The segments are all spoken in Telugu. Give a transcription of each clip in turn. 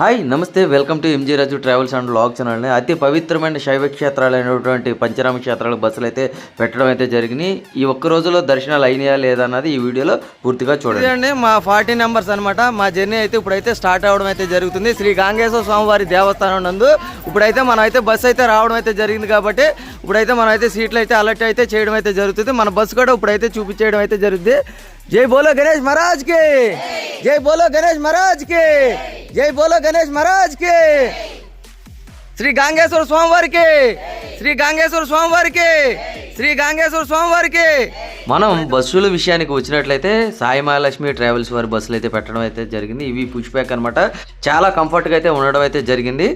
హాయ్ నమస్తే welcome to MG Raju travels and log channel అతి పవిత్రమైన శైవ క్షేత్రాలైనటువంటి పంచరామ క్షేత్రాలు బస్సులు అయితే పెట్టడం అయితే జరిగినాయి. ఈ ఒక్క రోజులో దర్శనాలు అయినాయా లేదా అన్నది ఈ వీడియోలో పూర్తిగా చూడండి. మా ఫార్టీ నెంబర్స్ అన్నమాట. మా జర్నీ అయితే ఇప్పుడైతే స్టార్ట్ అవడం అయితే జరుగుతుంది. శ్రీ గాంగేశ్వర స్వామివారి దేవస్థానం నందు ఇప్పుడైతే మనం అయితే బస్సు అయితే రావడం అయితే జరిగింది కాబట్టి ఇప్పుడైతే మనం అయితే సీట్లు అయితే అలర్ట్ అయితే చేయడం అయితే జరుగుతుంది. మన బస్సు కూడా ఇప్పుడైతే చూపించేయడం అయితే జరుగుతుంది జై బోలో గణేష్ మహారాజ్కి జై బోలో గణేష్ మహారాజ్కి జై బోలో గణేష్ మహారాజ్కి శ్రీ గాంగేశ్వర స్వామివారికి శ్రీ గాంగేశ్వర స్వామివారికి శ్రీ గాంగేశ్వర స్వామివారికి మనం బస్సుల విషయానికి వచ్చినట్లయితే సాయి మహాలక్ష్మి ట్రావెల్స్ వారి బస్సులు అయితే పెట్టడం అయితే జరిగింది. ఇవి పుష్ బ్యాక్ అనమాట చాలా కంఫర్ట్గా అయితే ఉండడం అయితే జరిగింది.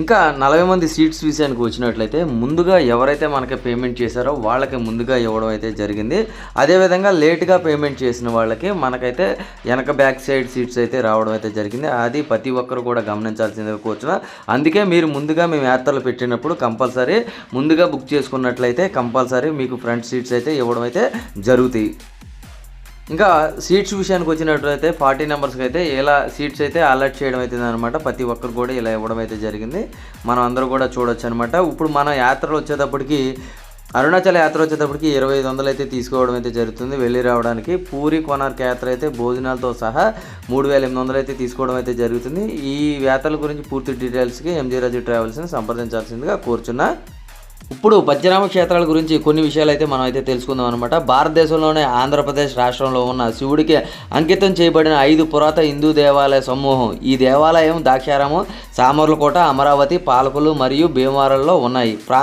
ఇంకా నలభై మంది సీట్స్ విషయానికి వచ్చినట్లయితే ముందుగా ఎవరైతే మనకి పేమెంట్ చేశారో వాళ్ళకి ముందుగా ఇవ్వడం అయితే జరిగింది. అదేవిధంగా లేట్గా పేమెంట్ చేసిన వాళ్ళకి మనకైతే వెనక బ్యాక్ సైడ్ సీట్స్ అయితే రావడం అయితే జరిగింది. అది ప్రతి ఒక్కరు కూడా గమనించాల్సింది కూర్చున్న. అందుకే మీరు ముందుగా మేము యాత్రలు పెట్టినప్పుడు కంపల్సరీ ముందుగా బుక్ చేసుకున్నట్లయితే కంపల్సరీ మీకు ఫ్రంట్ సీట్స్ అయితే ఇవ్వడం అయితే జరుగుతాయి. ఇంకా సీట్స్ విషయానికి వచ్చినట్లయితే ఫార్టీ నెంబర్స్కి అయితే ఇలా సీట్స్ అయితే అలర్ట్ చేయడం అయితే అనమాట ప్రతి ఒక్కరు కూడా ఇలా ఇవ్వడం అయితే జరిగింది. మనం అందరూ కూడా చూడొచ్చు అనమాట ఇప్పుడు మనం యాత్రలు వచ్చేటప్పటికి అరుణాచల్ యాత్ర వచ్చేటప్పటికి ఇరవై ఐదు వందలు అయితే తీసుకోవడం అయితే జరుగుతుంది వెళ్ళి రావడానికి. పూరి కొనార్క్ యాత్ర అయితే భోజనాలతో సహా మూడు వేల ఎనిమిది వందలు అయితే తీసుకోవడం అయితే జరుగుతుంది. ఈ యాత్రల గురించి పూర్తి డీటెయిల్స్కి ఎంజీ రాజు ట్రావెల్స్ని సంప్రదించాల్సిందిగా కోరుచున్నా. ఇప్పుడు పద్మనామ క్షేత్రాల గురించి కొన్ని విషయాలు అయితే మనం అయితే తెలుసుకుందాం అనమాట భారతదేశంలోనే ఆంధ్రప్రదేశ్ రాష్ట్రంలో ఉన్న శివుడికి అంకితం చేయబడిన ఐదు పురాత హిందూ దేవాలయ సమూహం. ఈ దేవాలయం దాక్షారామం సామర్లకోట అమరావతి పాలకులు మరియు భీమవరంలో ఉన్నాయి. ప్రా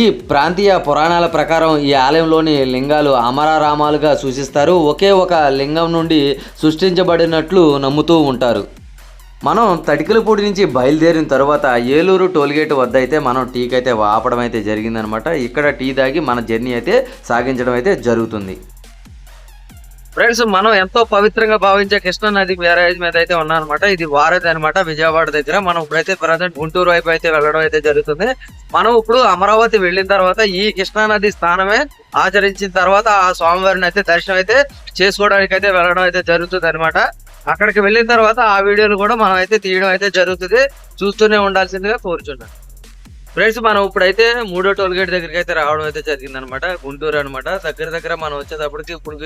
ఈ ప్రాంతీయ పురాణాల ప్రకారం ఈ ఆలయంలోని లింగాలు అమరారామాలుగా సూచిస్తారు. ఒకే ఒక లింగం నుండి సృష్టించబడినట్లు నమ్ముతూ ఉంటారు. మనం తడికలపూడి నుంచి బయలుదేరిన తర్వాత ఏలూరు టోల్గేట్ వద్ద అయితే మనం టీకి అయితే ఆపడం అయితే జరిగిందనమాట. ఇక్కడ టీ తాగి మన జర్నీ అయితే సాగించడం అయితే జరుగుతుంది. ఫ్రెండ్స్ మనం ఎంతో పవిత్రంగా భావించే కృష్ణా నది బ్యారేజ్ మీద అయితే ఉన్నాం అనమాట ఇది వారధి అనమాట విజయవాడ దగ్గర మనం ఇప్పుడైతే ప్రజెంట్ గుంటూరు వైపు అయితే వెళ్ళడం అయితే జరుగుతుంది. మనం ఇప్పుడు అమరావతి వెళ్ళిన తర్వాత ఈ కృష్ణా నది స్థానమే ఆచరించిన తర్వాత ఆ స్వామివారిని అయితే దర్శనం అయితే చేసుకోవడానికి అయితే వెళ్ళడం అయితే జరుగుతుంది అనమాట అక్కడికి వెళ్ళిన తర్వాత ఆ వీడియోలు కూడా మనం అయితే తీయడం అయితే జరుగుతుంది. చూస్తూనే ఉండాల్సిందిగా కోరుచున్నాను. ఫ్రెండ్స్ మనం ఇప్పుడైతే మూడో టోల్ గేట్ దగ్గరికి అయితే రావడం అయితే జరిగింది అనమాట గుంటూరు అనమాట దగ్గర దగ్గర మనం వచ్చేటప్పటికి ఇప్పుడు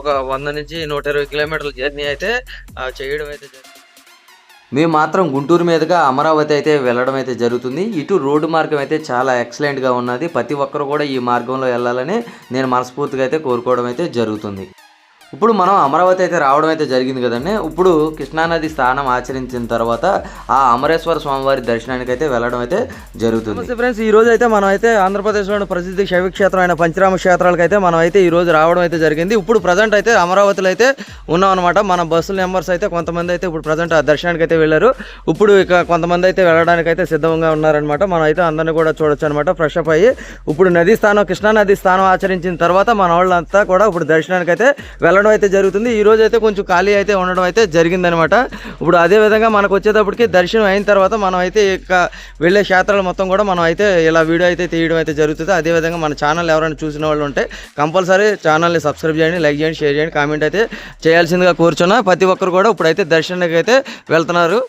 ఒక వంద నుంచి నూట ఇరవై కిలోమీటర్ల జర్నీ అయితే చేయడం అయితే జరిగింది మేము మాత్రం గుంటూరు మీదుగా అమరావతి అయితే వెళ్ళడం అయితే జరుగుతుంది. ఇటు రోడ్డు మార్గం అయితే చాలా ఎక్సలెంట్గా ఉన్నది. ప్రతి ఒక్కరు కూడా ఈ మార్గంలో వెళ్ళాలని నేను మనస్ఫూర్తిగా అయితే కోరుకోవడం అయితే జరుగుతుంది. ఇప్పుడు మనం అమరావతి అయితే రావడం అయితే జరిగింది కదండి. ఇప్పుడు కృష్ణానది స్నానం ఆచరించిన తర్వాత ఆ అమరేశ్వర స్వామివారి దర్శనానికి అయితే వెళ్ళడం అయితే జరుగుతుంది. నమస్తే ఫ్రెండ్స్ ఈ రోజు అయితే మనం అయితే ఆంధ్రప్రదేశ్లోని ప్రసిద్ధ శైవ క్షేత్రం అయిన పంచరామ క్షేత్రాలకు అయితే మనం అయితే ఈ రోజు రావడం అయితే జరిగింది. ఇప్పుడు ప్రజెంట్ అయితే అమరావతిలో అయితే ఉన్నాం అనమాట మన బస్సుల నెంబర్స్ అయితే కొంతమంది అయితే ఇప్పుడు ప్రజెంట్ ఆ దర్శనానికి అయితే వెళ్ళారు. ఇప్పుడు ఇక కొంతమంది అయితే వెళ్ళడానికి అయితే సిద్ధంగా ఉన్నారనమాట మనం అయితే అందరిని కూడా చూడొచ్చు అనమాట ఫ్రెష్ అప్ అయ్యి ఇప్పుడు నది స్థానం కృష్ణా నది స్థానం ఆచరించిన తర్వాత మన వాళ్ళంతా కూడా ఇప్పుడు దర్శనానికి అయితే వెళ్ళడం అయితే జరుగుతుంది. ఈ రోజు అయితే కొంచెం ఖాళీ అయితే ఉండడం అయితే జరిగిందనమాట. ఇప్పుడు అదే విధంగా మనకు వచ్చేటప్పటికి దర్శనం అయిన తర్వాత మనం అయితే ఇక వెళ్ళే క్షేత్రాలు మొత్తం కూడా మనం అయితే ఇలా వీడియో అయితే తీయడం అయితే జరుగుతుంది. అదే విధంగా మన ఛానల్ ఎవరైనా చూసిన వాళ్ళు ఉంటే కంపల్సరీ ఛానల్ని సబ్స్క్రైబ్ చేయండి లైక్ చేయండి షేర్ చేయండి కామెంట్ అయితే చేయాల్సిందిగా కూర్చున్నా. ప్రతి ఒక్కరు కూడా ఇప్పుడైతే దర్శనానికి అయితే వెళ్తున్నారు.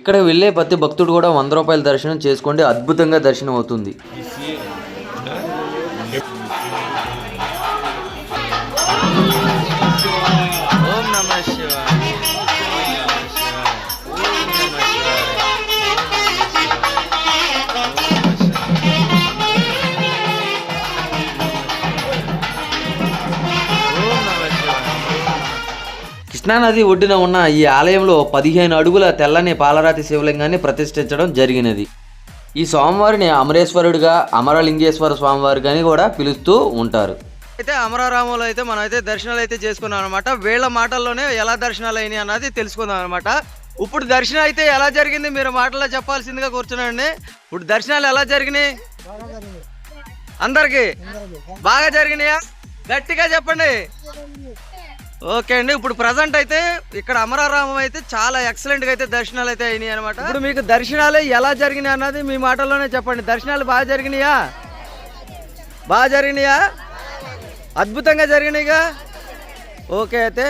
ఇక్కడ వెళ్ళే ప్రతి భక్తుడు కూడా వంద రూపాయల దర్శనం చేసుకోండి. అద్భుతంగా దర్శనం అవుతుంది. కృష్ణానది ఒడ్డున ఉన్న ఈ ఆలయంలో పదిహేను అడుగుల తెల్లని పాలరాతి శివలింగాన్ని ప్రతిష్ఠించడం జరిగినది. ఈ స్వామివారిని అమరేశ్వరుడిగా అమరలింగేశ్వర స్వామివారిగా కూడా పిలుస్తూ ఉంటారు. అయితే అమరారాములు అయితే మనం అయితే దర్శనాలు అయితే చేసుకున్నాం అనమాట వీళ్ళ మాటల్లోనే ఎలా దర్శనాలు అయినాయి అన్నది తెలుసుకుందాం అనమాట ఇప్పుడు దర్శనం అయితే ఎలా జరిగింది? మీరు మాటల్లో చెప్పాల్సిందిగా కూర్చున్నాండి ఇప్పుడు దర్శనాలు ఎలా జరిగినాయి? అందరికి బాగా జరిగినాయా? గట్టిగా చెప్పండి. ఓకే అండి ఇప్పుడు ప్రజెంట్ అయితే ఇక్కడ అమరారామం అయితే చాలా ఎక్సలెంట్గా అయితే దర్శనాలు అయితే అయినాయి అనమాట ఇప్పుడు మీకు దర్శనాలు ఎలా జరిగినాయి అన్నది మీ మాటల్లోనే చెప్పండి. దర్శనాలు బాగా జరిగినాయా? బాగా జరిగినాయా? అద్భుతంగా జరిగినాయిగా? ఓకే అయితే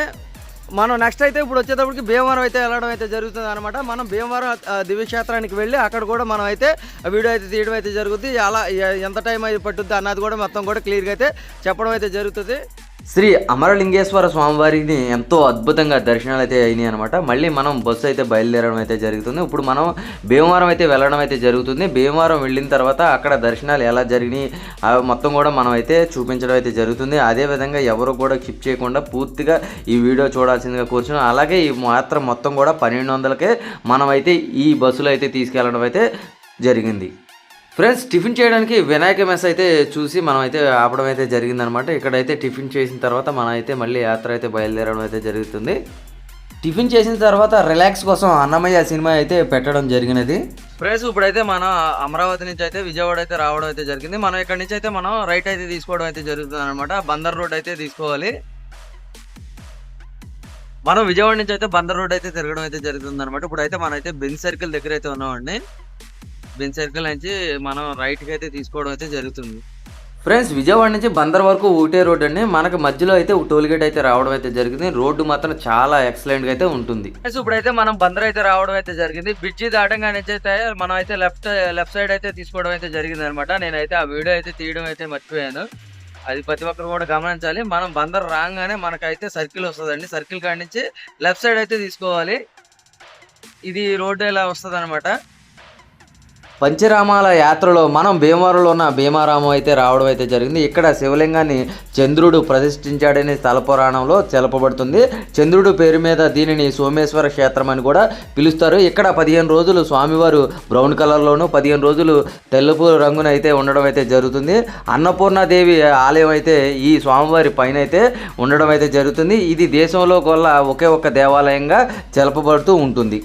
మనం నెక్స్ట్ అయితే ఇప్పుడు వచ్చేటప్పటికి భీమవరం అయితే వెళ్ళడం అయితే జరుగుతుంది అనమాట మనం భీమవరం దివ్యక్షేత్రానికి వెళ్ళి అక్కడ కూడా మనం అయితే వీడియో అయితే తీయడం అయితే జరుగుతుంది అలా ఎంత టైం అయితే పట్టుద్ది అన్నది కూడా మొత్తం కూడా క్లియర్గా అయితే చెప్పడం అయితే జరుగుతుంది. శ్రీ అమరలింగేశ్వర స్వామివారిని ఎంతో అద్భుతంగా దర్శనాలు అయితే అయినాయి అనమాట మళ్ళీ మనం బస్సు అయితే బయలుదేరడం అయితే జరుగుతుంది. ఇప్పుడు మనం భీమవరం అయితే వెళ్ళడం అయితే జరుగుతుంది. భీమవరం వెళ్ళిన తర్వాత అక్కడ దర్శనాలు ఎలా జరిగినాయి అవి మొత్తం కూడా మనం అయితే చూపించడం అయితే జరుగుతుంది. అదేవిధంగా ఎవరు కూడా స్కిప్ చేయకుండా పూర్తిగా ఈ వీడియో చూడాల్సిందిగా కూర్చున్నాం అలాగే ఈ మాత్రం మొత్తం కూడా పన్నెండు వందలకే మనం అయితే ఈ బస్సులో అయితే తీసుకెళ్ళడం అయితే జరిగింది. ఫ్రెండ్స్ టిఫిన్ చేయడానికి వినాయక మెస్ అయితే చూసి మనం అయితే ఆపడం అయితే జరిగిందనమాట. ఇక్కడైతే టిఫిన్ చేసిన తర్వాత మనం అయితే మళ్ళీ యాత్ర అయితే బయలుదేరడం అయితే జరుగుతుంది. టిఫిన్ చేసిన తర్వాత రిలాక్స్ కోసం అన్నమయ్య సినిమా అయితే పెట్టడం జరిగినది. ఫ్రెండ్స్ ఇప్పుడైతే మన అమరావతి నుంచి అయితే విజయవాడ అయితే రావడం అయితే జరిగింది. మనం ఇక్కడ నుంచి అయితే మనం రైట్ అయితే తీసుకోవడం అయితే జరుగుతుంది అనమాట బందర్ రోడ్ అయితే తీసుకోవాలి. మనం విజయవాడ నుంచి అయితే బందర్ రోడ్ అయితే తిరగడం అయితే జరుగుతుంది అనమాట ఇప్పుడు అయితే మనం అయితే బెన్ సర్కిల్ దగ్గర అయితే ఉన్నామండి. బెన్ సర్కిల్ నుంచి మనం రైట్కి అయితే తీసుకోవడం అయితే జరుగుతుంది. ఫ్రెండ్స్ విజయవాడ నుంచి బందర్ వరకు ఒకటే రోడ్ అండి. మనకు మధ్యలో అయితే ఒక టోల్ గేట్ అయితే రావడం అయితే జరిగింది. రోడ్డు మాత్రం చాలా ఎక్సలెంట్గా అయితే ఉంటుంది. ఫ్రెండ్స్ ఇప్పుడైతే మనం బందర్ అయితే రావడం అయితే జరిగింది. బ్రిడ్జి దాటంగా నుంచి అయితే మనం అయితే లెఫ్ట్ లెఫ్ట్ సైడ్ అయితే తీసుకోవడం అయితే జరిగింది అనమాట నేనైతే ఆ వీడియో అయితే తీయడం అయితే మర్చిపోయాను. అది ప్రతి ఒక్కరు కూడా గమనించాలి. మనం బందర్ రాగానే మనకైతే సర్కిల్ వస్తుందండి. సర్కిల్ కాడి నుంచి లెఫ్ట్ సైడ్ అయితే తీసుకోవాలి. ఇది రోడ్డు ఇలా వస్తుంది అనమాట పంచరామాల యాత్రలో మనం భీమవరంలో ఉన్న భీమారామం అయితే రావడం అయితే జరిగింది. ఇక్కడ శివలింగాన్ని చంద్రుడు ప్రతిష్ఠించాడని స్థల పురాణంలో తెలపబడుతుంది. చంద్రుడు పేరు మీద దీనిని సోమేశ్వర క్షేత్రం అని కూడా పిలుస్తారు. ఇక్కడ పదిహేను రోజులు స్వామివారు బ్రౌన్ కలర్లోను పదిహేను రోజులు తెలుపు రంగున అయితే ఉండడం అయితే జరుగుతుంది. అన్నపూర్ణాదేవి ఆలయం అయితే ఈ స్వామివారి పైన అయితే ఉండడం అయితే జరుగుతుంది. ఇది దేశంలో గొల్ల ఒకే ఒక్క దేవాలయంగా తెలపబడుతూ ఉంటుంది.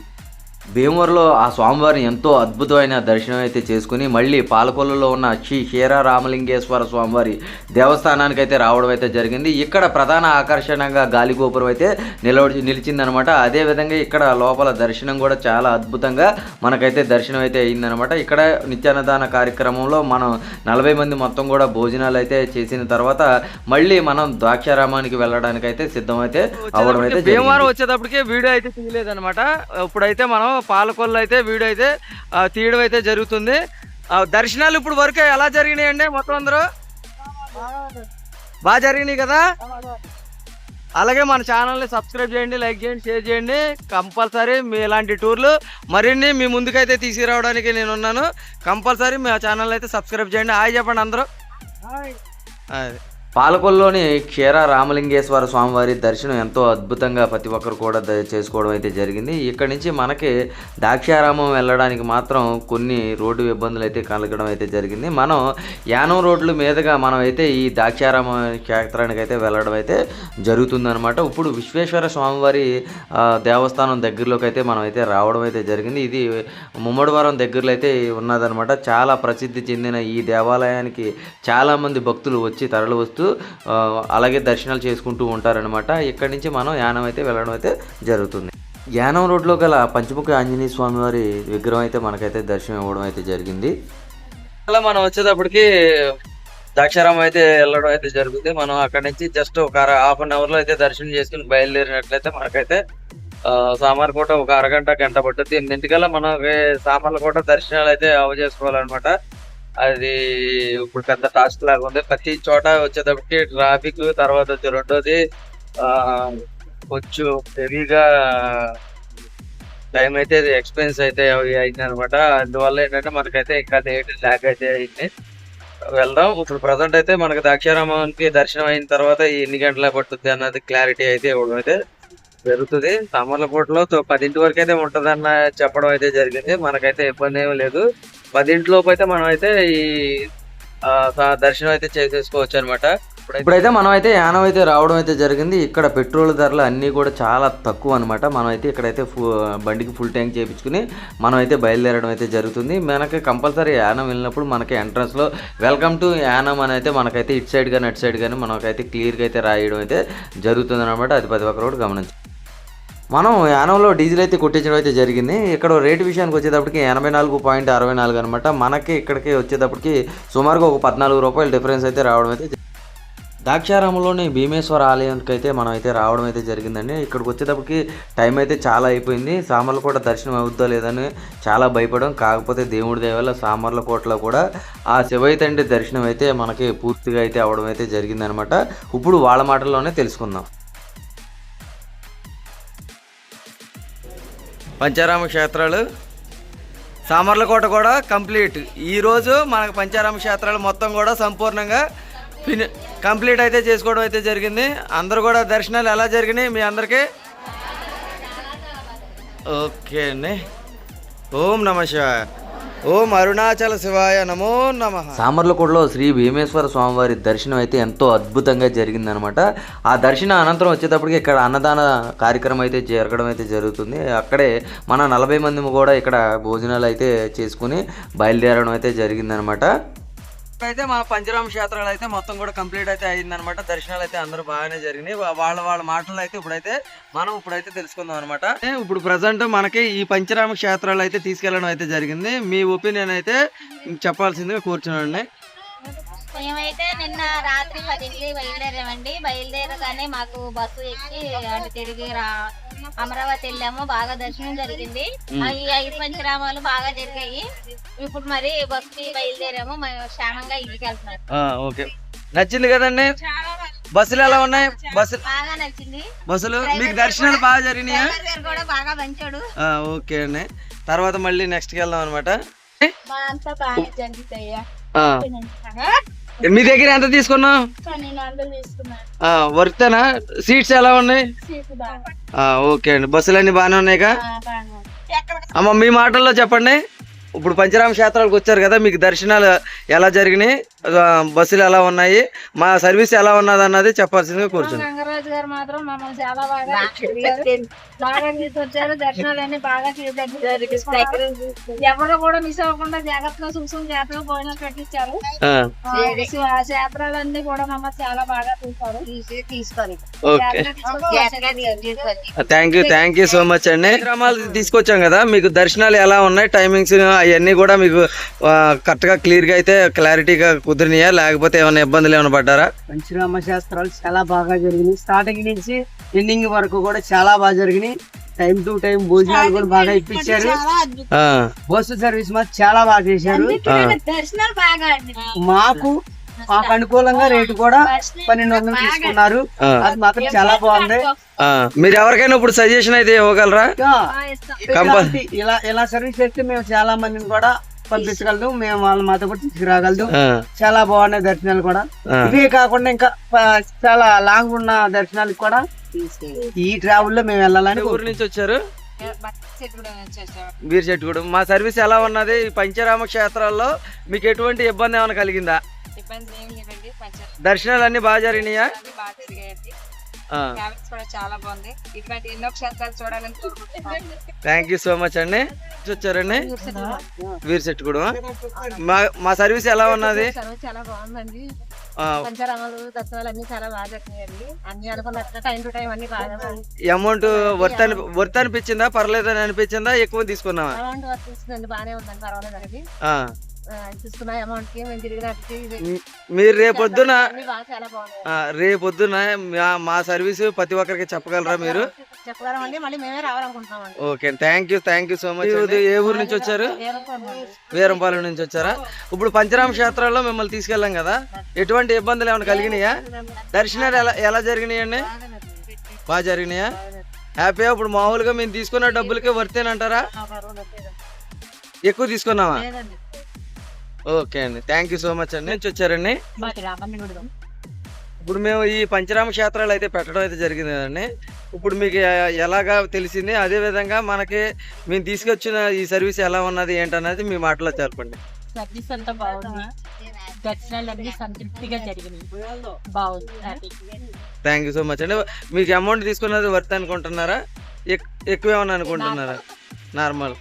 భీమవరంలో ఆ స్వామివారిని ఎంతో అద్భుతమైన దర్శనం అయితే చేసుకుని మళ్ళీ పాలకొల్లులో ఉన్న శ్రీ క్షీర రామలింగేశ్వర స్వామివారి దేవస్థానానికి అయితే రావడం అయితే జరిగింది. ఇక్కడ ప్రధాన ఆకర్షణగా గాలిగోపురం అయితే నిలవ నిలిచిందనమాట. అదేవిధంగా ఇక్కడ లోపల దర్శనం కూడా చాలా అద్భుతంగా మనకైతే దర్శనం అయితే అయిందనమాట. ఇక్కడ నిత్యాన్నదాన కార్యక్రమంలో మనం నలభై మంది మొత్తం కూడా భోజనాలు అయితే చేసిన తర్వాత మళ్ళీ మనం ద్రాక్షారామానికి వెళ్ళడానికి అయితే సిద్ధమైతే అవడం అయితే. భీమవరం వచ్చేటప్పటికి వీడియో అయితే తీయలేదు అనమాట ఇప్పుడైతే మనం పాలకొల్లు అయితే వీడియో అయితే తీయడం అయితే జరుగుతుంది. దర్శనాలు ఇప్పుడు వరకు ఎలా జరిగినాయండి మొత్తం అందరూ? బాగా జరిగినాయి కదా? అలాగే మన ఛానల్ని సబ్స్క్రైబ్ చేయండి లైక్ చేయండి షేర్ చేయండి. కంపల్సరీ మీ ఇలాంటి టూర్లు మరిన్ని మీ ముందుకైతే తీసుకురావడానికి నేను ఉన్నాను. కంపల్సరీ మీ ఛానల్ అయితే సబ్స్క్రైబ్ చేయండి. హాయ్ చెప్పండి అందరూ. అది పాలకొల్లోని క్షీర రామలింగేశ్వర స్వామివారి దర్శనం ఎంతో అద్భుతంగా ప్రతి ఒక్కరు కూడా చేసుకోవడం అయితే జరిగింది. ఇక్కడ నుంచి మనకి ద్రాక్షారామం వెళ్ళడానికి మాత్రం కొన్ని రోడ్డు ఇబ్బందులు అయితే కలగడం అయితే జరిగింది. మనం యానం రోడ్ల మీదుగా మనం అయితే ఈ ద్రాక్షారామం క్షేత్రానికి అయితే వెళ్ళడం అయితే జరుగుతుందనమాట ఇప్పుడు విశ్వేశ్వర స్వామివారి దేవస్థానం దగ్గరలోకి అయితే మనం అయితే రావడం అయితే జరిగింది. ఇది ముమ్మడివారం దగ్గరలో అయితే ఉన్నదనమాట చాలా ప్రసిద్ధి చెందిన ఈ దేవాలయానికి చాలామంది భక్తులు వచ్చి తరలి వస్తూ ఆ, అలాగే దర్శనాలు చేసుకుంటూ ఉంటారనమాట ఇక్కడి నుంచి మనం యానం అయితే వెళ్ళడం అయితే జరుగుతుంది. యానం రోడ్లో గల పంచముఖ ఆంజనేయ స్వామి వారి విగ్రహం అయితే మనకైతే దర్శనం ఇవ్వడం అయితే జరిగింది. అలా మనం వచ్చేటప్పటికి ద్రాక్షారామం అయితే వెళ్ళడం అయితే జరుగుతుంది. మనం అక్కడ నుంచి జస్ట్ ఒక అర హాఫ్ అన్ అవర్లో అయితే దర్శనం చేసుకుని బయలుదేరినట్లయితే మనకైతే ఆ, కూడా ఒక అరగంట గంట పట్టుద్ది. ఎనిమిదింటికల్లా మనం కూడా దర్శనాలు అయితే అవ చేసుకోవాలన్నమాట. అది ఇప్పుడు పెద్ద టాస్క్ లాగా ఉంది. ప్రతి చోట వచ్చేటప్పటికి ట్రాఫిక్ తర్వాత వచ్చి రెండోది కొంచెం హెవీగా టైం అయితే ఎక్స్పెన్స్ అయితే అయింది అనమాట అందువల్ల ఏంటంటే మనకైతే ఇంకా లేట్ ల్యాక్ అయితే అయింది. వెళ్దాం. ఇప్పుడు ప్రజెంట్ అయితే మనకి ద్రాక్షారామానికి దర్శనం అయిన తర్వాత ఎన్ని గంటల పట్టుద్ది అన్నది క్లారిటీ అయితే ఇవ్వడం అయితే జరుగుతుంది. సామర్లకోటలో తో- పదింటి వరకు అయితే ఉంటుందన్న చెప్పడం అయితే జరిగింది. మనకైతే ఇబ్బంది ఏమీ లేదు. పదింటిలోపు అయితే మనం అయితే ఈ ఆ, స- దర్శనం అయితే చేసేసుకోవచ్చు అనమాట ఇప్పుడైతే మనం అయితే యానం అయితే రావడం అయితే జరిగింది. ఇక్కడ పెట్రోల్ ధరలు అన్నీ కూడా చాలా తక్కువ అనమాట మనం అయితే ఇక్కడైతే ఫు బండికి ఫుల్ ట్యాంక్ చేయించుకుని మనం అయితే బయలుదేరడం అయితే జరుగుతుంది. మనకి కంపల్సరీ యానం వెళ్ళినప్పుడు మనకి ఎంట్రన్స్లో వెల్కమ్ టు యానం అని అయితే మనకైతే ఇటు సైడ్ కానీ అటు సైడ్ కానీ మనకైతే క్లియర్గా అయితే రాయడం అయితే జరుగుతుంది అనమాట అది ప్రతి ఒక్కరు కూడా గమనించాలి మనం యానంలో డీజిల్ అయితే కొట్టించడం అయితే జరిగింది. ఇక్కడ రేటు విషయానికి వచ్చేటప్పటికి ఎనభై నాలుగు పాయింట్ అరవై నాలుగు అనమాట మనకి ఇక్కడికి వచ్చేటప్పటికి సుమారుగా ఒక పద్నాలుగు రూపాయలు డిఫరెన్స్ అయితే రావడం అయితే ద్రాక్షారామంలోని భీమేశ్వర ఆలయానికి అయితే మనం అయితే రావడం అయితే జరిగిందండి. ఇక్కడికి వచ్చేటప్పటికి టైం అయితే చాలా అయిపోయింది. సామర్లకోట దర్శనం అవుద్దా లేదని చాలా భయపడడం కాకపోతే దేవుడి దేవల్ల సామర్లకోటలో కూడా ఆ శివయ్య తండ్రి దర్శనం అయితే మనకి పూర్తిగా అయితే అవడం అయితే జరిగిందనమాట ఇప్పుడు వాళ్ళ మాటల్లోనే తెలుసుకుందాం. పంచారామ క్షేత్రాలు. సామర్లకోట కూడా కంప్లీట్. ఈరోజు మనకు పంచారామ క్షేత్రాలు మొత్తం కూడా సంపూర్ణంగా ఫిని కంప్లీట్ అయితే చేసుకోవడం అయితే జరిగింది. అందరూ కూడా దర్శనాలు ఎలా జరిగినాయి మీ అందరికీ? ఓకే అండి ఓం నమ శివాయ. ఓం అరుణాచల శివాయ నమో నమ. సామర్లకోటలో శ్రీ భీమేశ్వర స్వామివారి దర్శనం అయితే ఎంతో అద్భుతంగా జరిగిందనమాట. ఆ దర్శన అనంతరం వచ్చేటప్పటికి ఇక్కడ అన్నదాన కార్యక్రమం అయితే జరగడం అయితే జరుగుతుంది. అక్కడే మన నలభై మంది కూడా ఇక్కడ భోజనాలు అయితే చేసుకుని బయలుదేరడం అయితే జరిగిందనమాట. అయితే మన పంచరామ క్షేత్రాలు అయితే మొత్తం కూడా కంప్లీట్ అయితే అయిందనమాట దర్శనాలు అయితే అందరూ బాగానే జరిగినాయి. వాళ్ళ వాళ్ళ మాటలు అయితే ఇప్పుడైతే మనం ఇప్పుడైతే తెలుసుకుందాం అనమాట ఇప్పుడు ప్రజెంట్ మనకి ఈ పంచరామ క్షేత్రాలు అయితే తీసుకెళ్ళడం అయితే జరిగింది. మీ ఒపీనియన్ అయితే చెప్పాల్సిందిగా కూర్చున్నాండి మేమైతే నిన్న రాత్రి పదింటికి బయలుదేరామండి. బయలుదేరగానే మాకు బస్సు ఎక్కి అటు తిరిగి రా అమరావతి వెళ్ళాము. బాగా దర్శనం జరిగింది. ఈ ఐదు పంచరామాలు బాగా జరిగాయి. ఇప్పుడు మరి బస్సుకి బయలుదేరాము. క్షేమంగా ఇంటికి వెళ్తున్నాం. ఓకే. నచ్చింది కదండి? బస్సులు ఎలా ఉన్నాయి? బస్సులు బాగా నచ్చింది. బస్సులు? మీకు దర్శనాలు బాగా జరిగినాయా? కూడా బాగా మంచోడు ఆ, ఓకే అండి. తర్వాత మళ్ళీ నెక్స్ట్కి వెళ్దాం అనమాట అంతా బాగా మీ దగ్గర ఎంత తీసుకున్నాం నేను అందరూ తీసుకున్నాను ఆ, వర్తేనా సీట్స్ ఎలా ఉన్నాయి? ఓకే అండి. బస్సులు అన్ని బాగానే ఉన్నాయిగా? ఎక్కడ అమ్మ మీ మాటల్లో చెప్పండి. ఇప్పుడు పంచరామ క్షేత్రాలకు వచ్చారు కదా మీకు దర్శనాలు ఎలా జరిగినాయి? బస్సులు ఎలా ఉన్నాయి? మా సర్వీస్ ఎలా ఉన్నది అన్నది చెప్పాల్సిందిగా కూర్చుంది రంగరాజు గారు మాత్రం మమ్మల్ని చాలా బాగా బాగా తీసుకొచ్చారు దర్శనాలన్నీ బాగా ఎవరు కూడా మిస్ అవ్వకుండా జాగ్రత్తగా చూసుకుని జాగ్రత్తగా భోజనం పెట్టించారు ఆ, క్షేత్రాలన్నీ కూడా మమ్మల్ని చాలా బాగా చూసారు తీసుకొని thank you thank you so much అండి. తీసుకొచ్చాం కదా మీకు దర్శనాలు ఎలా ఉన్నాయి? టైమింగ్స్ అవన్నీ కూడా మీకు కరెక్ట్గా క్లియర్గా అయితే క్లారిటీగా కుదిరినాయా? లేకపోతే ఏమైనా ఇబ్బందులు ఏమైనా పడ్డారా? పంచరామ శాస్త్రాలు చాలా బాగా జరిగినాయి. స్టార్టింగ్ నుంచి ఎండింగ్ వరకు కూడా చాలా బాగా జరిగినాయి. టైం టు టైం భోజనాలు కూడా బాగా ఇప్పించారు. ఆ, బస్సు సర్వీస్ మాత్రం చాలా బాగా చేశారు. మాకు మాకు అనుకూలంగా రేటు కూడా పన్నెండు వందలు తీసుకున్నారు. అది మాత్రం చాలా బాగుంది ఆ. మీరు ఎవరికైనా ఇప్పుడు సజెషన్ అయితే ఇవ్వగలరా? ఇలా ఇలా సర్వీస్ చేస్తే మేము చాలా మందిని కూడా పంపించగలదు. మేము వాళ్ళ మాతో కూడా తీసుకురాగలదు. చాలా బాగున్నాయి దర్శనాలు కూడా. ఇవే కాకుండా ఇంకా చాలా లాంగ్ ఉన్న దర్శనాలకు కూడా ఈ ట్రావెల్లో మేము వెళ్ళాలని ఊరు నుంచి వచ్చారు? బీర్ చెట్టు కూడా మా సర్వీస్ ఎలా ఉన్నది? ఈ పంచరామ క్షేత్రాల్లో మీకు ఎటువంటి ఇబ్బంది ఏమైనా కలిగిందా? ఇబ్బంది ఏం లేదండి పంచర్ దర్శనాలు అన్ని బాగా జరిగినాయా? బాగా కూడా చాలా బాగుంది. ఇటువంటి ఎన్నో క్షేత్రాలు చూడాలని కోరుకుంటున్నాను థ్యాంక్ యూ సో మచ్ అండి. వచ్చారండి వీర్ సెట్ కూడా. మా మా సర్వీస్ ఎలా ఉన్నది? సర్వీస్ చాలా బాగుందండి. ఆ, పంచరామాలు దర్శనాలు అన్ని చాలా బాగా జరిగినాయండి. అన్ని అనుకున్నట్టు టైం టు టైం అన్ని బాగా అమౌంట్ వర్త్ అని వర్త్ అనిపించిందా? పర్లేదని అనిపించిందా? ఎక్కువ తీసుకున్నావా? అమౌంట్ వస్తుందండి బాగానే ఉందండి ఆ, తీసుకున్న అమౌంట్కి మేము తిరిగినట్టు మీ- మీరు రేపొద్దున రేపొద్దున మా- మా సర్వీస్ ప్రతి ఒక్కరికి చెప్పగలరా మీరు? చెప్పగలమండి మళ్ళీ మేమే రావాలనుకుంటున్నామండి. Okay thank you thank you so much ఏ ఊరు నుంచి వచ్చారు? వీరంపాలెం నుంచి వచ్చారా? ఇప్పుడు పంచరామ క్షేత్రాల్లో మిమ్మల్ని తీసుకెళ్ళాం కదా. ఎటువంటి ఇబ్బందులు ఏమైనా కలిగినాయా? దర్శనాలు ఎలా ఎలా జరిగినాయండి? బాగా జరిగినాయా? హ్యాపీగా ఇప్పుడు మామూలుగా మేము తీసుకున్న డబ్బులకే వర్తేనంటారా? ఎక్కువ తీసుకున్నావా? ఓకే అండి. థ్యాంక్ యూ సో మచ్ అండి. నుంచి వచ్చారండి. ఇప్పుడు మేము ఈ పంచరామ క్షేత్రాలు అయితే పెట్టడం అయితే జరిగింది కదండి. ఇప్పుడు మీకు ఎలాగా తెలిసింది? అదే విధంగా మనకి మేము తీసుకొచ్చిన ఈ సర్వీస్ ఎలా ఉన్నది ఏంటన్నది మీ మాటలో చెప్పండి. సర్వీస్ అంతా బాగుంది. దర్శనాలు అన్ని సంతృప్తిగా జరిగినాయి. బాగుంది. థ్యాంక్ యూ సో మచ్ అండి. మీకు అమౌంట్ తీసుకున్నది వర్త్ అనుకుంటున్నారా? ఎక్- ఎక్కువ ఏమని అనుకుంటున్నారా? Normal.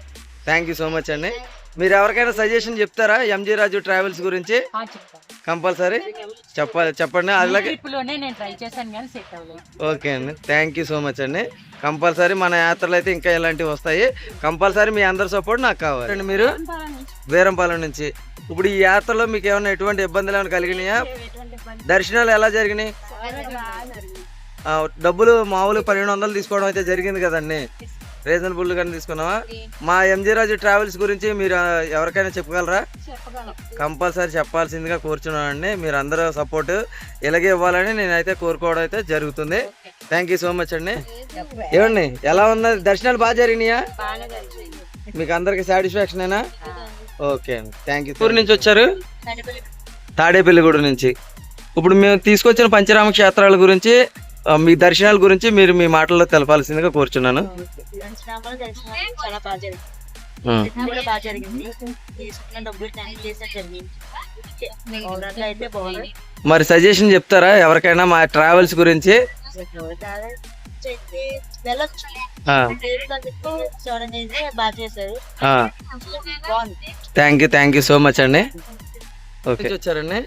Thank you so much అండి. మీరు ఎవరికైనా సజెషన్ చెప్తారా ఎంజీ రాజు ట్రావెల్స్ గురించి? కంపల్సరీ? చెప్పాలి చెప్పండి. అలాగే ట్రిప్లోనే నేను ట్రై చేశాను కానీ సెట్ అవ్వలేదు. ఓకే అండి. థ్యాంక్ యూ సో మచ్ అండి. కంపల్సరీ మన యాత్రలు అయితే ఇంకా ఇలాంటివి వస్తాయి. కంపల్సరీ మీ అందరి సపోర్ట్ నాకు కావాలి. అండి మీరు. వీరంపాలెం నుంచి. ఇప్పుడు ఈ యాత్రలో మీకు ఏమైనా ఎటువంటి ఇబ్బందులు ఏమైనా కలిగినాయా? దర్శనాలు ఎలా జరిగినాయి? ఆ, డబ్బులు మామూలు పన్నెండు వందలు తీసుకోవడం అయితే జరిగింది కదండి. రీజనబుల్ గానే తీసుకున్నావా? మా ఎంజీ రాజు ట్రావెల్స్ గురించి మీరు ఎవరికైనా చెప్పగలరా? కంపల్సరీ చెప్పాల్సిందిగా కోరుచున్నానండి. మీరు అందరూ సపోర్ట్ ఇలాగే ఇవ్వాలని నేనైతే కోరుకోవడం అయితే జరుగుతుంది. థ్యాంక్ యూ సో మచ్ అండి. ఏమండి ఎలా ఉంది దర్శనాలు బాగా జరిగినాయా? మీకు అందరికి సాటిస్ఫాక్షన్ అయినా ఓకే అండి. థ్యాంక్ యూ ఊరు నుంచి వచ్చారు? తాడేపల్లిగూడ నుంచి. ఇప్పుడు మేము తీసుకొచ్చిన పంచరామ క్షేత్రాల గురించి మీ దర్శనాల గురించి మీరు మీ మాటల్లో తెలపాల్సిందిగా కోరుచున్నాను. దర్శనాలు చాలా బాగా జరిగింది. కూడా బాగా జరిగింది. తీసుకున్న డబ్బులు చేసే జరిగింది. ఓవరాల్ అయితే బాగుంది. మరి సజెషన్ చెప్తారా? ఎవరికైనా మా ట్రావెల్స్ గురించి? వెళ్ళొచ్చు. బాగా చేశారు. Thank you thank you so much అండి. ఓకే వచ్చారండి.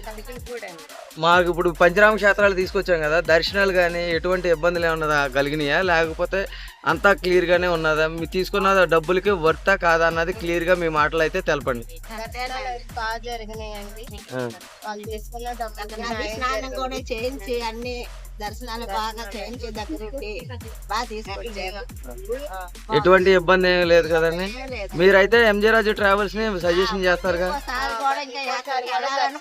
మాకు ఇప్పుడు పంచరామ క్షేత్రాలు తీసుకొచ్చాం కదా దర్శనాలు కానీ ఎటువంటి ఇబ్బందులు ఏమన్నా కలిగినాయా? లేకపోతే అంతా క్లియర్ గానే ఉన్నదా? మీరు తీసుకున్న డబ్బులకి వర్తా కాదా అన్నది క్లియర్గా మీ మాటలు అయితే తెలపండి. బాగా. వాళ్ళు డబ్బులు అన్ని దర్శనాలు బాగా చేయించి దగ్గరుండి బాగా తీసుకొచ్చారు. ఎటువంటి ఇబ్బంది ఏమీ లేదు కదండి. మీరైతే ఎంజే రాజు ట్రావెల్స్ని సజెషన్ వెళ్ళాలని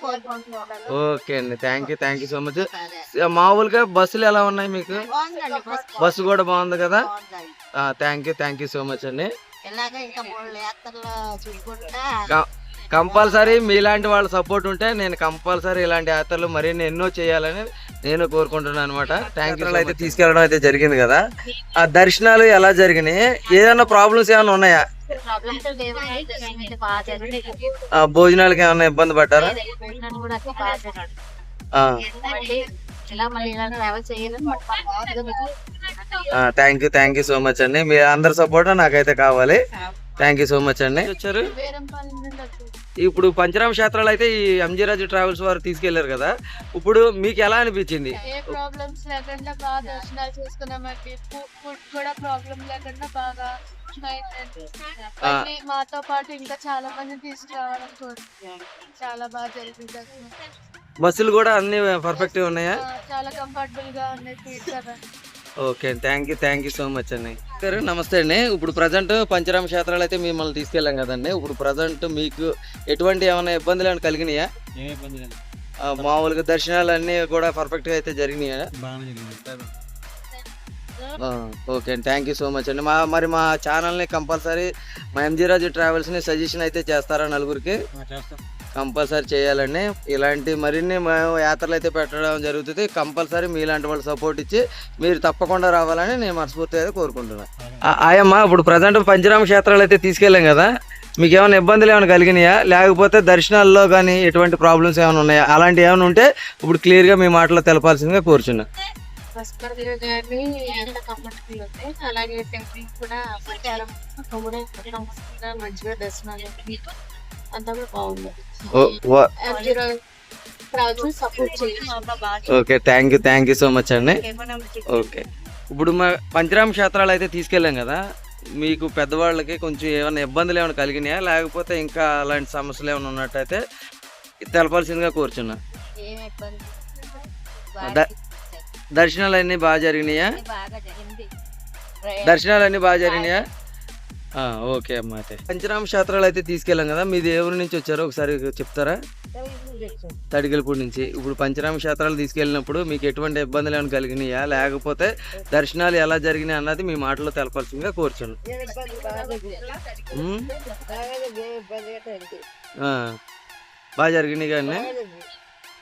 కోరుకుంటున్నాను. ఓకే అండి. Thank you thank you so much మామూలుగా బస్సులు ఎలా ఉన్నాయి మీకు? బస్సు కూడా. బాగుంది కదా? Thank you thank you so much అండి. కంపల్సరీ మీలాంటి వాళ్ళ సపోర్ట్ ఉంటే నేను కంపల్సరీ ఇలాంటి యాత్రలు మరిన్ని ఎన్నో చేయాలని నేను కోరుకుంటున్నాను అనమాట థ్యాంక్ యూ అయితే తీసుకెళ్ళడం అయితే జరిగింది కదా. ఆ దర్శనాలు ఎలా జరిగినాయి? ఏదైనా ప్రాబ్లమ్స్ ఏమైనా ఉన్నాయా? ఆ, భోజనాలకి ఏమైనా ఇబ్బంది పడ్డారా? ఆ, thank you thank you so much అండి. మీ అందరి సపోర్ట్ నాకైతే కావాలి. థ్యాంక్ యూ సో మచ్ అండి. వచ్చారు? ఇప్పుడు పంచరామ క్షేత్రాలు అయితే ఈ ఎంజీ రాజు ట్రావెల్స్ వారు తీసుకెళ్ళారు కదా. ఇప్పుడు మీకు ఎలా అనిపించింది? ఏ ప్రాబ్లమ్స్ లేకుండా బాగా దర్శనాలు చేసుకున్నామండి ఫుడ్ కూడా ప్రాబ్లం లేకుండా బాగా అయిందండి. మళ్ళీ మాతో పాటు ఇంకా చాలా మంది తీసుకురావడం చాలా బాగా జరిగింది. బస్సులు కూడా అన్ని పర్ఫెక్ట్ ఉన్నాయా? ఆ, చాలా కంఫర్టబుల్గా ఉన్నాయి okay thank you thank you so much అండి గారు నమస్తే అండి ఇప్పుడు ప్రజెంట్ పంచరామ క్షేత్రాలు అయితే మిమ్మల్ని తీసుకెళ్ళాం కదండి. ఇప్పుడు ప్రజెంట్ మీకు ఎటువంటి ఏమైనా ఇబ్బందులు ఏమైనా కలిగినాయా? మామూలుగా దర్శనాలు అన్నీ కూడా పర్ఫెక్ట్గా అయితే జరిగినాయా? ఓకే అండి థ్యాంక్ యూ సో మచ్ అండి మా మరి మా ఛానల్ని కంపల్సరీ మా ఎంజీ రాజు ట్రావెల్స్ని సజెషన్ అయితే చేస్తారా నలుగురికి? కంపల్సరీ చేయాలండి. ఇలాంటి మరిన్ని మేము యాత్రలు అయితే పెట్టడం జరుగుతుంది. కంపల్సరీ మీలాంటి వాళ్ళు సపోర్ట్ ఇచ్చి మీరు తప్పకుండా రావాలని నేను మనస్ఫూర్తిగా అయితే కోరుకుంటున్నాను ఆయమ్మ ఇప్పుడు ప్రజెంట్ పంచరామ క్షేత్రాలు అయితే తీసుకెళ్ళాం కదా. మీకు ఏమైనా ఇబ్బందులు ఏమైనా కలిగినాయా? లేకపోతే దర్శనాల్లో కానీ ఎటువంటి ప్రాబ్లమ్స్ ఏమైనా ఉన్నాయా? అలాంటివి ఏమైనా ఉంటే ఇప్పుడు క్లియర్గా మీ మాటలో తెలపాల్సిందిగా కోరుచున్నా. హాస్పిటల్ కానీ ఎంత కంఫర్టబుల్ ఉంది అలాగే టెంపుల్ కూడా చాలా మంచిగా దర్శనాలు అంతా కూడా బాగుంది. Okay thank you thank you so much అండి. ఓకే ఇప్పుడు మా పంచరామ క్షేత్రాలు అయితే తీసుకెళ్ళాం కదా మీకు పెద్దవాళ్ళకి కొంచెం ఏమైనా ఇబ్బందులు ఏమైనా కలిగినాయా? లేకపోతే ఇంకా అలాంటి సమస్యలు ఏమైనా ఉన్నట్టయితే తెలపాల్సిందిగా కోరుచున్నా. దర్శనాలు అన్నీ బాగా జరిగినాయా? దర్శనాలు అన్నీ బాగా జరిగినాయా? ఓకే అమ్మా అయితే. పంచరామ క్షేత్రాలు అయితే తీసుకెళ్ళాం కదా మీ దేవుడి నుంచి వచ్చారో ఒకసారి చెప్తారా? తడిగలపూడి నుంచి. ఇప్పుడు పంచరామ క్షేత్రాలు తీసుకెళ్ళినప్పుడు మీకు ఎటువంటి ఇబ్బందులు ఏమైనా కలిగినాయా? లేకపోతే దర్శనాలు ఎలా జరిగినాయి అన్నది మీ మాటలో తెలపాల్సిందిగా? ఆ, బాగా జరిగినాయి కానీ?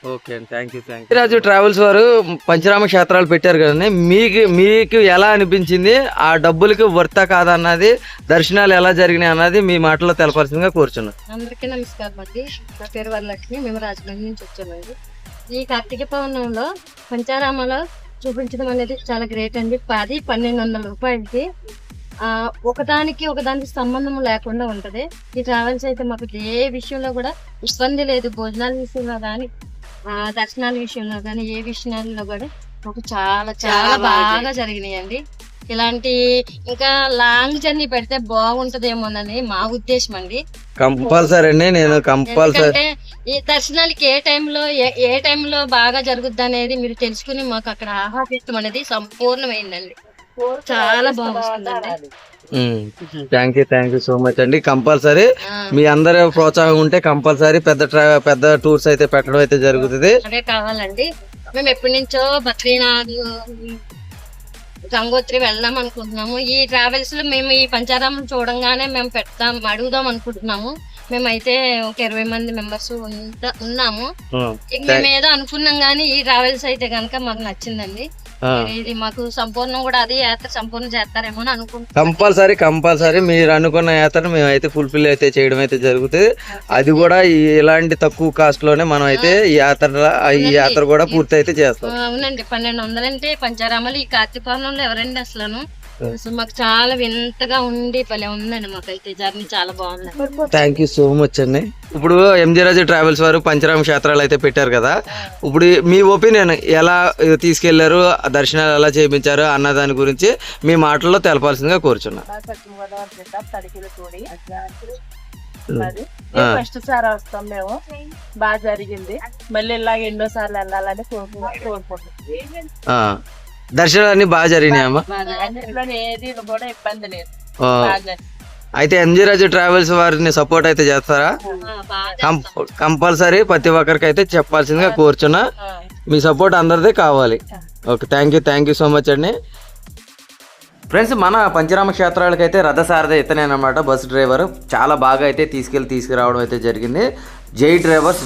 ఓకే అండి thank you thank you Raju travels వారు పంచరామ క్షేత్రాలు పెట్టారు కదండి. మీకు మీకు ఎలా అనిపించింది? ఆ డబ్బులకి వర్త కాదా అన్నది దర్శనాలు ఎలా జరిగినాయి అన్నది మీ మాటలో తెలపాల్సిందిగా కోరుచున్నాను. అందరికీ నమస్కారం అండి. నా పేరు వరలక్ష్మి మేము రాజమండ్రి నుంచి వచ్చామండి ఈ కార్తీక పౌర్ణంలో పంచారామాలో చూపించడం అనేది చాలా గ్రేట్ అండి. పది పన్నెండు వందల రూపాయలకి ఆ, ఒకదానికి ఒకదానికి సంబంధం లేకుండా ఉంటది. ఈ ట్రావెల్స్ అయితే మాకు ఏ విషయంలో కూడా ఇబ్బంది లేదు. భోజనాల విషయంలో కానీ దర్శనాల విషయంలో కానీ ఏ విషయాల్లో కూడా మాకు చాలా చాలా బాగా జరిగినాయండి. ఇలాంటి ఇంకా లాంగ్ జర్నీ పెడితే బాగుంటదేమోనని మా ఉద్దేశం అండి. కంపల్సరీ అండి నేను కంపల్సరీ ఎందుకంటే ఈ దర్శనాలకి ఏ టైంలో ఏ- ఏ టైంలో బాగా జరుగుద్ది అనేది మీరు తెలుసుకుని మాకు అక్కడ ఆహ్వానిస్తాం అనేది సంపూర్ణమైందండి. చాలా బాగుంటుందండి thank you thank you so much అండి. కంపల్సరీ మీ అందరి ప్రోత్సాహం ఉంటే కంపల్సరీ పెద్ద పెద్ద టూర్స్ అయితే పెట్టడం అయితే జరుగుతుంది. అదే కావాలండి. మేము ఎప్పటి నుంచో బద్రీనాథ్ గంగోత్రి వెళ్దాం అనుకుంటున్నాము. ఈ ట్రావెల్స్లో మేము ఈ పంచారామం చూడంగానే మేము పెడతాం అడుగుదాం అనుకుంటున్నాము. మేమైతే ఒక ఇరవై మంది మెంబర్స్ ఉన్నాము. ఇక మేము ఏదో అనుకున్నాం కానీ ఈ ట్రావెల్స్ అయితే కనుక మాకు నచ్చిందండి. ఇది మాకు సంపూర్ణం కూడా అది యాత్ర సంపూర్ణ చేస్తారేమో అని అనుకుంటున్నాం. కంపల్సరీ కంపల్సరీ మీరు అనుకున్న యాత్రను మేము అయితే ఫుల్ఫిల్ అయితే చేయడం అయితే జరుగుతుంది. అది కూడా ఇలాంటి తక్కువ కాస్ట్లోనే మనం అయితే ఈ యాత్ర ఈ యాత్ర కూడా పూర్తి అయితే చేస్తాం అవునండి. పన్నెండు వందలంటే పంచారామాలు ఈ కార్తీక పౌర్ణంలో ఎవరండి అసలు అసలు మాకు చాలా వింతగా ఉండి భలే ఉందండి మాకైతే. జర్నీ చాలా బాగుంది. థ్యాంక్ యూ సో మచ్ అండి. ఇప్పుడు ఎంజీ రాజు ట్రావెల్స్ వారు పంచరామ క్షేత్రాలు అయితే పెట్టారు కదా. ఇప్పుడు మీ ఒపీనియన్ ఎలా తీసుకెళ్ళారు దర్శనాలు ఎలా చేయించారు అన్న దాని గురించి మీ మాటల్లో తెలపాల్సిందిగా కోరుచున్నా. ఆ. ఫస్ట్ సారి వస్తాం మేము. బాగా జరిగింది. మళ్ళీ ఇలాగ ఎన్నో సార్లు వెళ్ళాలని కోరుకు- కోరుకుంటున్నాం. ఆ, దర్శనాలన్నీ బాగా జరిగినాయమ్మా కూడా ఇబ్బంది లేదు. బాగా. అయితే ఎంజీ రాజు ట్రావెల్స్ వారిని సపోర్ట్ అయితే చేస్తారా? కంప- కంపల్సరీ ప్రతి ఒక్కరికి అయితే చెప్పాల్సిందిగా కోరుచున్నా. మీ సపోర్ట్ అందరిదే కావాలి. Okay thank you thank you so much అండి. ఫ్రెండ్స్ మన పంచరామ క్షేత్రాలకు అయితే రథసారథి ఇతనే అనమాట బస్ డ్రైవర్ చాలా బాగా అయితే తీసుకెళ్ళి తీసుకురావడం అయితే జరిగింది. జై డ్రైవర్స్.